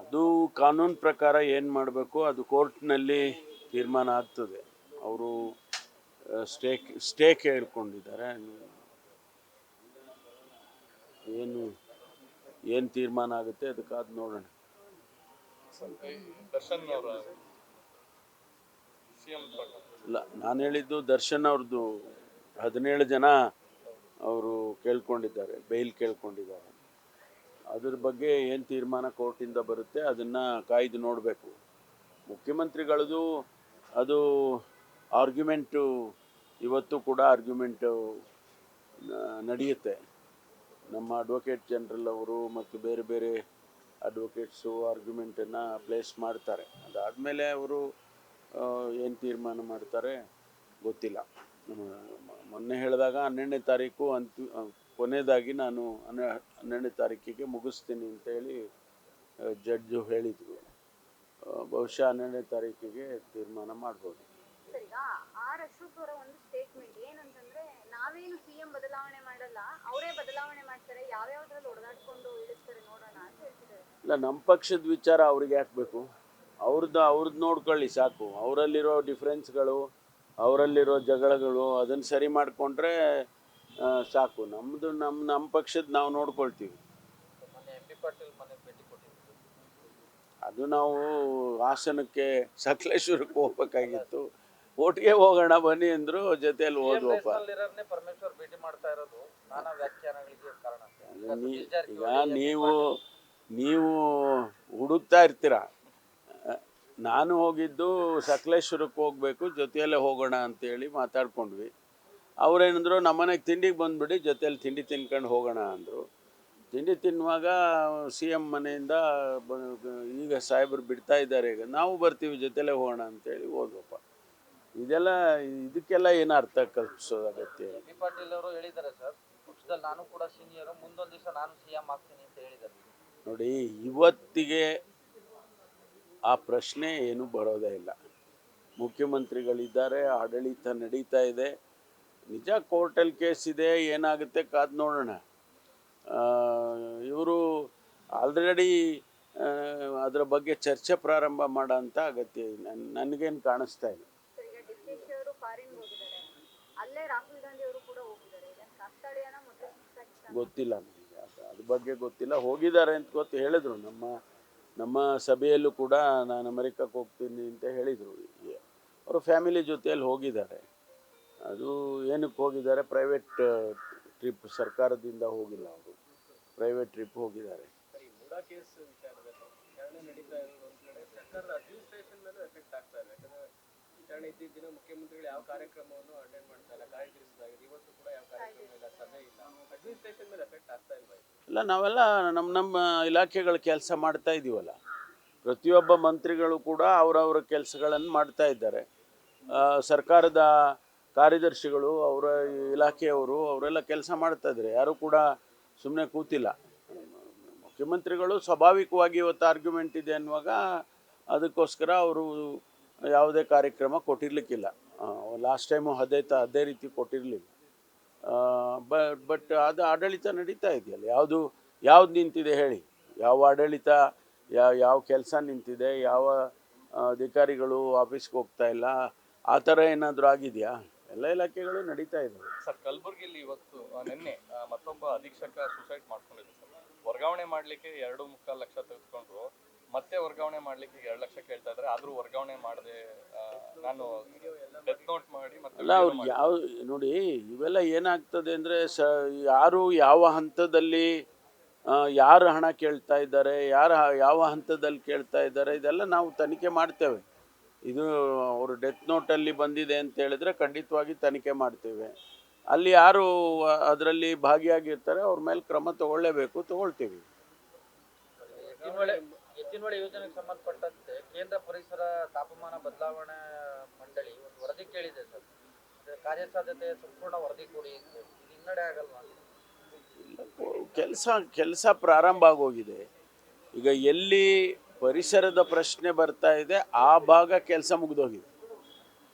ಅದು ಕಾನೂನು ಪ್ರಕಾರ ಏನು ಮಾಡಬೇಕು ಅದು ಕೋರ್ಟ್ನಲ್ಲಿ ತೀರ್ಮಾನ ಆಗ್ತದೆ. ಅವರು ಸ್ಟೇ ಸ್ಟೇಕ್ ಕೇಳ್ಕೊಂಡಿದ್ದಾರೆ. ಏನು ಏನು ತೀರ್ಮಾನ ಆಗುತ್ತೆ ಅದಕ್ಕಾದ ನೋಡೋಣ. ಇಲ್ಲ ನಾನು ಹೇಳಿದ್ದು ದರ್ಶನ್ ಅವ್ರದ್ದು ಹದಿನೇಳು ಜನ ಅವರು ಕೇಳ್ಕೊಂಡಿದ್ದಾರೆ ಬೇಲ್ ಕೇಳ್ಕೊಂಡಿದ್ದಾರೆ. ಅದ್ರ ಬಗ್ಗೆ ಏನು ತೀರ್ಮಾನ ಕೋರ್ಟಿಂದ ಬರುತ್ತೆ ಅದನ್ನು ಕಾಯ್ದು ನೋಡಬೇಕು. ಮುಖ್ಯಮಂತ್ರಿಗಳದು ಅದು ಆರ್ಗ್ಯುಮೆಂಟು, ಇವತ್ತು ಕೂಡ ಆರ್ಗ್ಯುಮೆಂಟು ನಡೆಯುತ್ತೆ. ನಮ್ಮ ಅಡ್ವೊಕೇಟ್ ಜನರಲ್ ಅವರು ಮತ್ತು ಬೇರೆ ಬೇರೆ ಅಡ್ವೊಕೇಟ್ಸು ಆರ್ಗ್ಯುಮೆಂಟನ್ನು ಪ್ಲೇಸ್ ಮಾಡ್ತಾರೆ. ಅದಾದಮೇಲೆ ಅವರು ಏನು ತೀರ್ಮಾನ ಮಾಡ್ತಾರೆ ಗೊತ್ತಿಲ್ಲ. ಮೊನ್ನೆ ಹೇಳಿದಾಗ ಹನ್ನೆರಡನೇ ತಾರೀಕು ಅಂತಿ ಕೊನೆಯದಾಗಿ ನಾನು ಹನ್ನೆ ಹನ್ನೆರಡನೇ ತಾರೀಕಿಗೆ ಮುಗಿಸ್ತೀನಿ ಅಂತ ಹೇಳಿ ಜಡ್ಜು ಹೇಳಿದರು. ಬಹುಶಃ ಹನ್ನೆರಡನೇ ತಾರೀಕಿಗೆ ತೀರ್ಮಾನ ಮಾಡ್ಬೋದು. ಸರ್ ಈಗ ಆರ್ ಅಶೋಕ್ ಅವರ ಒಂದು ಸ್ಟೇಟ್ಮೆಂಟ್ ಏನಂತಂದ್ರೆ ನಾವೇನು ಸಿಎಂ ಬದಲಾವಣೆ ಮಾಡಲ್ಲ ಅವರೇ ಬದಲಾವಣೆ ಮಾಡ್ತಾರೆ ಯಾವ್ಯಾವ್ದ್ರಲ್ಲಿ ಹೊಡೆದಾಡ್ಕೊಂಡು ಇಳಿಸ್ತಾರೆ ನೋಡೋಣ ಅಂತ ಹೇಳ್ತಿದ್ದಾರೆ. ಇಲ್ಲ ನಮ್ಮ ಪಕ್ಷದ ವಿಚಾರ ಅವ್ರಿಗೆ ಯಾಕೆ ಬೇಕು? ಅವ್ರದ್ದು ಅವ್ರದ್ದು ನೋಡ್ಕೊಳ್ಳಿ ಸಾಕು. ಅವರಲ್ಲಿರೋ ಡಿಫ್ರೆನ್ಸ್ಗಳು ಅವರಲ್ಲಿರೋ ಜಗಳಗಳು ಅದನ್ನು ಸರಿ ಮಾಡಿಕೊಂಡ್ರೆ ಸಾಕು. ನಮ್ಮದು ನಮ್ಮ ನಮ್ಮ ಪಕ್ಷದ ನಾವು ನೋಡ್ಕೊಳ್ತೀವಿ. ಅದು ನಾವು ಹಾಸನಕ್ಕೆ ಸಕಲೇಶ್ವರಕ್ಕೆ ಹೋಗ್ಬೇಕಾಗಿತ್ತು. ಒಟ್ಟಿಗೆ ಹೋಗೋಣ ಬನ್ನಿ ಅಂದ್ರು ಜೊತೆಯಲ್ಲಿ ಹೋದ್ವಪ್ಪ ಇರೋರ್ನೇ ಪರಮೇಶ್ವರ್ ಭೇಟಿ ಮಾಡ್ತಾ ಇರೋದು. ನಾನಾ ವ್ಯಾಖ್ಯಾನಗಳಿಗೆ ಕಾರಣ. ಅದು ಈಗ ನೀವು ನೀವು ಹುಡುಕ್ತಾ ಇರ್ತೀರ. ನಾನು ಹೋಗಿದ್ದು ಸಕಲೇಶ್ವರಕ್ಕೆ ಹೋಗ್ಬೇಕು ಜೊತೆಯಲ್ಲೇ ಹೋಗೋಣ ಅಂತೇಳಿ ಮಾತಾಡ್ಕೊಂಡ್ವಿ. ಅವ್ರೇನಂದ್ರು ನಮ್ಮನೆಗೆ ತಿಂಡಿಗೆ ಬಂದುಬಿಡಿ ಜೊತೆಯಲ್ಲಿ ತಿಂಡಿ ತಿನ್ಕೊಂಡು ಹೋಗೋಣ ಅಂದರು. ತಿಂಡಿ ತಿನ್ನುವಾಗ ಸಿ ಎಂ ಮನೆಯಿಂದ ಈಗ ಸಾಹೇಬರು ಬಿಡ್ತಾ ಇದ್ದಾರೆ ಈಗ ನಾವು ಬರ್ತೀವಿ ಜೊತೆಲೇ ಹೋಗೋಣ ಅಂತೇಳಿ ಹೋದ್ವಪ್ಪ. ಇದೆಲ್ಲ ಇದಕ್ಕೆಲ್ಲ ಏನು ಅರ್ಥ ಕಲ್ಪಿಸೋದು ಅಗತ್ಯ ಪಾಟೀಲ್ ಅವರು ಹೇಳಿದ್ದಾರೆ ಸರ್ ಪಕ್ಷದಲ್ಲಿ ನಾನು ಕೂಡ ಸೀನಿಯರ್ ಮುಂದೊಂದು ದಿವಸ ನಾನು ಸಿಎಂ ಆಗ್ತೀನಿ ಅಂತ ಹೇಳಿದ್ದಾರೆ. ನೋಡಿ ಇವತ್ತಿಗೆ ಆ ಪ್ರಶ್ನೆ ಏನು ಬರೋದೇ ಇಲ್ಲ. ಮುಖ್ಯಮಂತ್ರಿಗಳಿದ್ದಾರೆ ಆಡಳಿತ ನಡೀತಾ ಇದೆ. ನಿಜ ಕೋರ್ಟಲ್ಲಿ ಕೇಸ್ ಇದೆ ಏನಾಗುತ್ತೆ ಕಾದು ನೋಡೋಣ. ಇವರು ಆಲ್ರೆಡಿ ಅದರ ಬಗ್ಗೆ ಚರ್ಚೆ ಪ್ರಾರಂಭ ಮಾಡೋ ಅಂತ ಅಗತ್ಯ ನನ್ ನನಗೇನು ಕಾಣಿಸ್ತಾ ಇಲ್ಲ. ಗೊತ್ತಿಲ್ಲ ನನಗೆ. ಅದ್ರ ಬಗ್ಗೆ ಗೊತ್ತಿಲ್ಲ. ಹೋಗಿದ್ದಾರೆ ಅಂತ ಗೊತ್ತು ಹೇಳಿದರು. ನಮ್ಮ ನಮ್ಮ ಸಭೆಯಲ್ಲೂ ಕೂಡ ನಾನು ಅಮೆರಿಕಕ್ಕೆ ಹೋಗ್ತೀನಿ ಅಂತ ಹೇಳಿದರು. ಅವರು ಫ್ಯಾಮಿಲಿ ಜೊತೆಯಲ್ಲಿ ಹೋಗಿದ್ದಾರೆ. ಅದು ಏನಕ್ಕೆ ಹೋಗಿದ್ದಾರೆ? ಪ್ರೈವೇಟ್ ಟ್ರಿಪ್ ಸರ್ಕಾರದಿಂದ ಹೋಗಿಲ್ಲ ಅವರು. ಪ್ರೈವೇಟ್ ಟ್ರಿಪ್ ಹೋಗಿದ್ದಾರೆ. ಇಲ್ಲ ನಾವೆಲ್ಲ ನಮ್ಮ ನಮ್ಮ ಇಲಾಖೆಗಳ ಕೆಲಸ ಮಾಡ್ತಾ ಇದೀವಲ್ಲ. ಪ್ರತಿಯೊಬ್ಬ ಮಂತ್ರಿಗಳು ಕೂಡ ಅವರವರ ಕೆಲಸಗಳನ್ನು ಮಾಡ್ತಾ ಇದ್ದಾರೆ. ಸರ್ಕಾರದ ಕಾರ್ಯದರ್ಶಿಗಳು, ಅವರ ಇಲಾಖೆಯವರು ಅವರೆಲ್ಲ ಕೆಲಸ ಮಾಡ್ತಾ ಇದ್ದಾರೆ. ಯಾರೂ ಕೂಡ ಸುಮ್ಮನೆ ಕೂತಿಲ್ಲ. ಮುಖ್ಯಮಂತ್ರಿಗಳು ಸ್ವಾಭಾವಿಕವಾಗಿ ಇವತ್ತು ಆರ್ಗ್ಯುಮೆಂಟ್ ಇದೆ ಅನ್ನುವಾಗ ಅದಕ್ಕೋಸ್ಕರ ಅವರು ಯಾವುದೇ ಕಾರ್ಯಕ್ರಮ ಕೊಟ್ಟಿರಲಿಕ್ಕಿಲ್ಲ. ಲಾಸ್ಟ್ ಟೈಮು ಅದೇ ತ, ಅದೇ ರೀತಿ ಕೊಟ್ಟಿರಲಿಲ್ಲ. ಬಟ್ ಬಟ್ ಅದು ಆಡಳಿತ ನಡೀತಾ ಇದೆಯಲ್ಲ. ಯಾವುದು, ಯಾವ್ದು ನಿಂತಿದೆ ಹೇಳಿ. ಯಾವ ಆಡಳಿತ ಯಾವ ಯಾವ ಕೆಲಸ ನಿಂತಿದೆ, ಯಾವ ಅಧಿಕಾರಿಗಳು ಆಫೀಸ್ಗೆ ಹೋಗ್ತಾ ಇಲ್ಲ, ಆ ಥರ ಏನಾದರೂ ಆಗಿದೆಯಾ? ಎಲ್ಲ ಇಲಾಖೆಗಳು ನಡೀತಾ ಇದ್ದಾವೆ ಸರ್ ಕಲಬುರಗಿಯಲ್ಲಿ ಇವತ್ತು ಆ, ನಿನ್ನೆ ಆ, ಮತ್ತೊಬ್ಬ ಅಧೀಕ್ಷಕ ಸುಸೈಡ್ ಮಾಡ್ಕೊಂಡಿದ್ರು ಸರ್. ವರ್ಗಾವಣೆ ಮಾಡ್ಲಿಕ್ಕೆ ಎರಡು ಮುಕ್ಕಾಲು ಲಕ್ಷ ತೆಗೆದುಕೊಂಡ್ರು. ಮತ್ತೆ ವರ್ಗಾವಣೆ ಮಾಡ್ಲಿಕ್ಕೆ ಎರಡು ಲಕ್ಷ ಕೇಳ್ತಾ ಇದ್ರೆ. ಆದ್ರೂ ವರ್ಗಾವಣೆ ಮಾಡದೆ ನಾನು ಡೆತ್ ನೋಟ್ ಮಾಡಿ ಮತ್ತೆ ಅಲ್ಲ ಅವ್ರು ಯಾವ ನೋಡಿ ಇವೆಲ್ಲ ಏನಾಗ್ತದೆ ಅಂದ್ರೆ ಸ ಯಾರು ಯಾವ ಹಂತದಲ್ಲಿ ಆ, ಯಾರು ಹಣ ಕೇಳ್ತಾ ಇದ್ದಾರೆ ಯಾರು ಹ- ಯಾವ ಹಂತದಲ್ಲಿ ಕೇಳ್ತಾ ಇದ್ದಾರೆ ಇದೆಲ್ಲ ನಾವು ತನಿಖೆ ಮಾಡ್ತೇವೆ. ಇದು ಅವರು ಡೆತ್ ನೋಟಲ್ಲಿ ಬಂದಿದೆ ಅಂತ ಹೇಳಿದ್ರೆ ಖಂಡಿತವಾಗಿ ತನಿಖೆ ಮಾಡ್ತೇವೆ. ಅಲ್ಲಿ ಯಾರು ಅದರಲ್ಲಿ ಭಾಗಿಯಾಗಿರ್ತಾರೆ ಅವ್ರ ಮೇಲೆ ಕ್ರಮ ತಗೊಳ್ಳೇಬೇಕು ತಗೊಳ್ತೀವಿ. ಎತ್ತಿನಹೊಳೆ ಯೋಜನೆಗೆ ಸಂಬಂಧಪಟ್ಟಂತೆ ಕೇಂದ್ರ ಪರಿಸರ ತಾಪಮಾನ ಬದಲಾವಣೆ ಮಂಡಳಿ ಒಂದು ವರದಿ ಕೇಳಿದೆ ಸರ್. ಕಾರ್ಯಸಾಧ್ಯತೆ ಸಂಪೂರ್ಣ ವರದಿ ಕೊಡಿ ಹಿನ್ನಡೆ ಆಗಲ್ವಾ? ಕೆಲಸ ಕೆಲಸ ಪ್ರಾರಂಭ ಆಗೋಗಿದೆ. ಈಗ ಎಲ್ಲಿ ಪರಿಸರದ ಪ್ರಶ್ನೆ ಬರ್ತಾ ಇದೆ. ಆ ಭಾಗ ಕೆಲಸ ಮುಗಿದೋಗಿದೆ.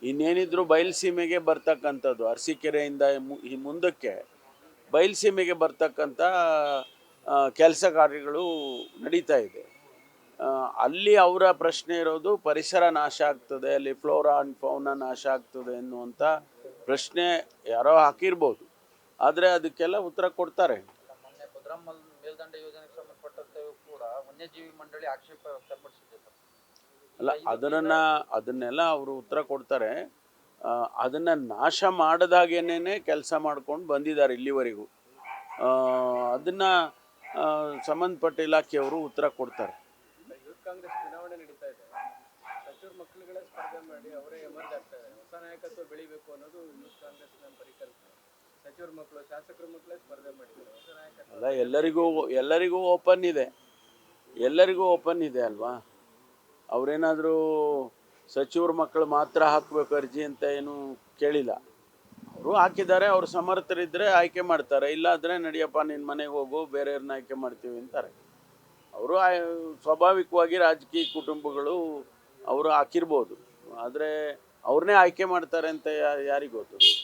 ಇನ್ನೇನಿದ್ರು ಬಯಲುಸೀಮೆಗೆ ಬರ್ತಕ್ಕಂಥದ್ದು, ಅರಸೀಕೆರೆಯಿಂದ ಈ ಮುಂದಕ್ಕೆ ಬಯಲುಸೀಮೆಗೆ ಬರ್ತಕ್ಕಂಥ ಕೆಲಸ ಕಾರ್ಯಗಳು ನಡೀತಾ ಇದೆ. ಅಲ್ಲಿ ಅವರ ಪ್ರಶ್ನೆ ಇರೋದು ಪರಿಸರ ನಾಶ ಆಗ್ತದೆ, ಅಲ್ಲಿ ಫ್ಲೋರಾ ಅಂಡ್ ಫೌನ ನಾಶ ಆಗ್ತದೆ ಎನ್ನುವಂಥ ಪ್ರಶ್ನೆ ಯಾರೋ ಹಾಕಿರ್ಬೋದು. ಆದರೆ ಅದಕ್ಕೆಲ್ಲ ಉತ್ತರ ಕೊಡ್ತಾರೆ. ಸಂಬಂಧಪಟ್ಟಂತೆ ಕೂಡ ವನ್ಯಜೀವಿ ಮಂಡಳಿ ಆಕ್ಷೇಪ ವ್ಯಕ್ತಪಡಿಸಿದೆ ಸರ್. ಅಲ್ಲ ಅದನ್ನ ಅದನ್ನೆಲ್ಲ ಅವರು ಉತ್ತರ ಕೊಡ್ತಾರೆ. ಅದನ್ನ ನಾಶ ಮಾಡದಾಗೇನೇ ಕೆಲಸ ಮಾಡ್ಕೊಂಡು ಬಂದಿದ್ದಾರೆ ಇಲ್ಲಿವರೆಗೂ. ಅದನ್ನ ಸಂಬಂಧಪಟ್ಟ ಇಲಾಖೆಯವರು ಉತ್ತರ ಕೊಡ್ತಾರೆ. ಕಾಂಗ್ರೆಸ್ ಚುನಾವಣೆ ನಡೀತಾ ಇದೆ. ಸಚಿವರ ಮಕ್ಕಳುಗಳೇ ಸ್ಪರ್ಧೆ ಮಾಡಿ ಅವರೇ ಎಮರ್ಜ್ ಆಗ್ತಾ ಇದ್ದಾರೆ. ಹೊಸ ನಾಯಕತ್ವ ಬೆಳಿಬೇಕು ಅನ್ನೋದು ಯೂತ್ ಕಾಂಗ್ರೆಸ್ನ ಪರಿಕಲ್ಪನೆ. ಅಲ್ಲ, ಎಲ್ಲರಿಗೂ ಎಲ್ಲರಿಗೂ ಓಪನ್ ಇದೆ. ಎಲ್ಲರಿಗೂ ಓಪನ್ ಇದೆ ಅಲ್ವಾ? ಅವರೇನಾದರೂ ಸಚಿವರ ಮಕ್ಕಳು ಮಾತ್ರ ಹಾಕಬೇಕು ಅರ್ಜಿ ಅಂತ ಏನು ಕೇಳಿಲ್ಲ. ಅವರು ಹಾಕಿದ್ದಾರೆ, ಅವ್ರು ಸಮರ್ಥರಿದ್ದರೆ ಆಯ್ಕೆ ಮಾಡ್ತಾರೆ. ಇಲ್ಲಾಂದರೆ, ನಡಿಯಪ್ಪ ನಿನ್ನ ಮನೆಗೆ ಹೋಗು ಬೇರೆಯವ್ರನ್ನ ಆಯ್ಕೆ ಮಾಡ್ತೀವಿ ಅಂತಾರೆ. ಅವರು ಸ್ವಾಭಾವಿಕವಾಗಿ ರಾಜಕೀಯ ಕುಟುಂಬಗಳು ಅವರು ಹಾಕಿರ್ಬೋದು. ಆದರೆ ಅವ್ರನ್ನೇ ಆಯ್ಕೆ ಮಾಡ್ತಾರೆ ಅಂತ ಯಾರಿಗೆ ಗೊತ್ತು?